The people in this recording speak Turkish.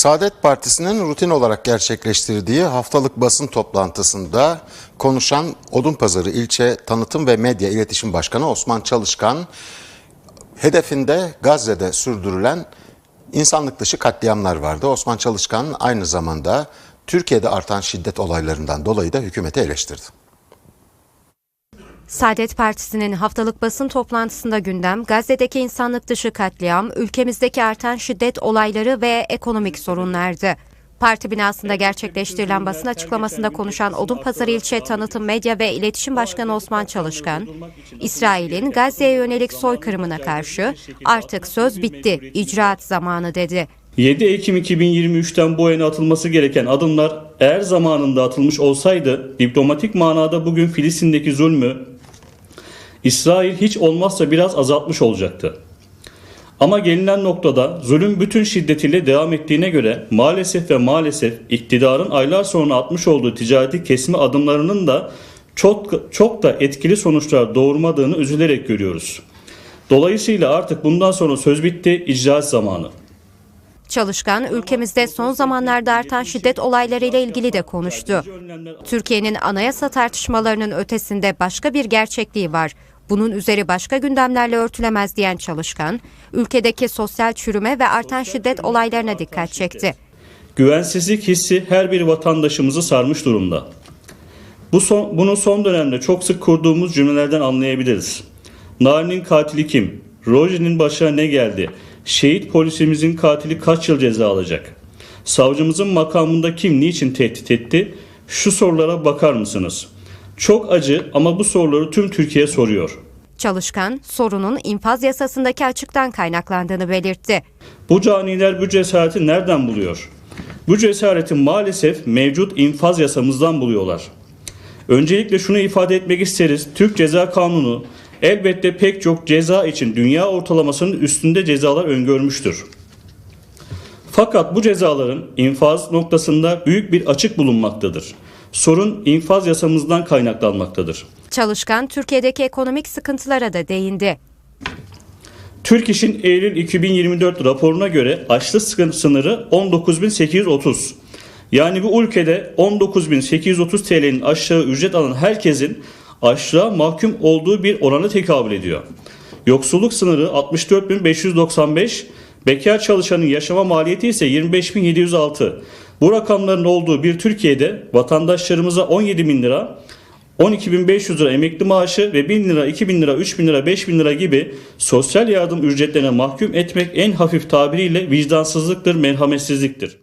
Saadet Partisi'nin rutin olarak gerçekleştirdiği haftalık basın toplantısında konuşan Odunpazarı İlçe Tanıtım ve Medya İletişim Başkanı Osman Çalışkan, hedefinde Gazze'de sürdürülen insanlık dışı katliamlar vardı. Osman Çalışkan aynı zamanda Türkiye'de artan şiddet olaylarından dolayı da hükümeti eleştirdi. Saadet Partisi'nin haftalık basın toplantısında gündem Gazze'deki insanlık dışı katliam, ülkemizdeki artan şiddet olayları ve ekonomik sorunlardı. Parti binasında gerçekleştirilen basın açıklamasında konuşan Odunpazarı İlçe Tanıtım Medya ve İletişim Başkanı Osman Çalışkan, İsrail'in Gazze'ye yönelik soykırımına karşı artık söz bitti, icraat zamanı dedi. 7 Ekim 2023'ten bu yana atılması gereken adımlar eğer zamanında atılmış olsaydı diplomatik manada bugün Filistin'deki zulmü İsrail hiç olmazsa biraz azaltmış olacaktı. Ama gelinen noktada zulüm bütün şiddetiyle devam ettiğine göre maalesef ve maalesef iktidarın aylar sonra atmış olduğu ticareti kesme adımlarının da çok, çok da etkili sonuçlar doğurmadığını üzülerek görüyoruz. Dolayısıyla artık bundan sonra söz bitti, icraat zamanı. Çalışkan, ülkemizde son zamanlarda artan şiddet olaylarıyla ilgili de konuştu. Türkiye'nin anayasa tartışmalarının ötesinde başka bir gerçekliği var. Bunun üzeri başka gündemlerle örtülemez diyen Çalışkan, ülkedeki sosyal çürüme ve artan şiddet olaylarına dikkat çekti. Güvensizlik hissi her bir vatandaşımızı sarmış durumda. Bu son, bunu son dönemde çok sık kurduğumuz cümlelerden anlayabiliriz. Narin'in katili kim? Roji'nin başına ne geldi? Şehit polisimizin katili kaç yıl ceza alacak? Savcımızın makamında kim niçin tehdit etti? Şu sorulara bakar mısınız? Çok acı ama bu soruları tüm Türkiye soruyor. Çalışkan, sorunun infaz yasasındaki açıktan kaynaklandığını belirtti. Bu caniler bu cesareti nereden buluyor? Bu cesareti maalesef mevcut infaz yasamızdan buluyorlar. Öncelikle şunu ifade etmek isteriz. Türk Ceza Kanunu elbette pek çok ceza için dünya ortalamasının üstünde cezalar öngörmüştür. Fakat bu cezaların infaz noktasında büyük bir açık bulunmaktadır. Sorun infaz yasamızdan kaynaklanmaktadır. Çalışkan, Türkiye'deki ekonomik sıkıntılara da değindi. Türk İş'in Eylül 2024 raporuna göre açlık sıkıntı sınırı 19.830. Yani bu ülkede 19.830 TL'nin aşağı ücret alan herkesin açlığa mahkum olduğu bir orana tekabül ediyor. Yoksulluk sınırı 64.595, bekar çalışanın yaşama maliyeti ise 25.706. Bu rakamların olduğu bir Türkiye'de vatandaşlarımıza 17 bin lira, 12.500 lira emekli maaşı ve 1000 lira, 2000 lira, 3000 lira, 5000 lira gibi sosyal yardım ücretlerine mahkum etmek en hafif tabiriyle vicdansızlıktır, merhametsizliktir.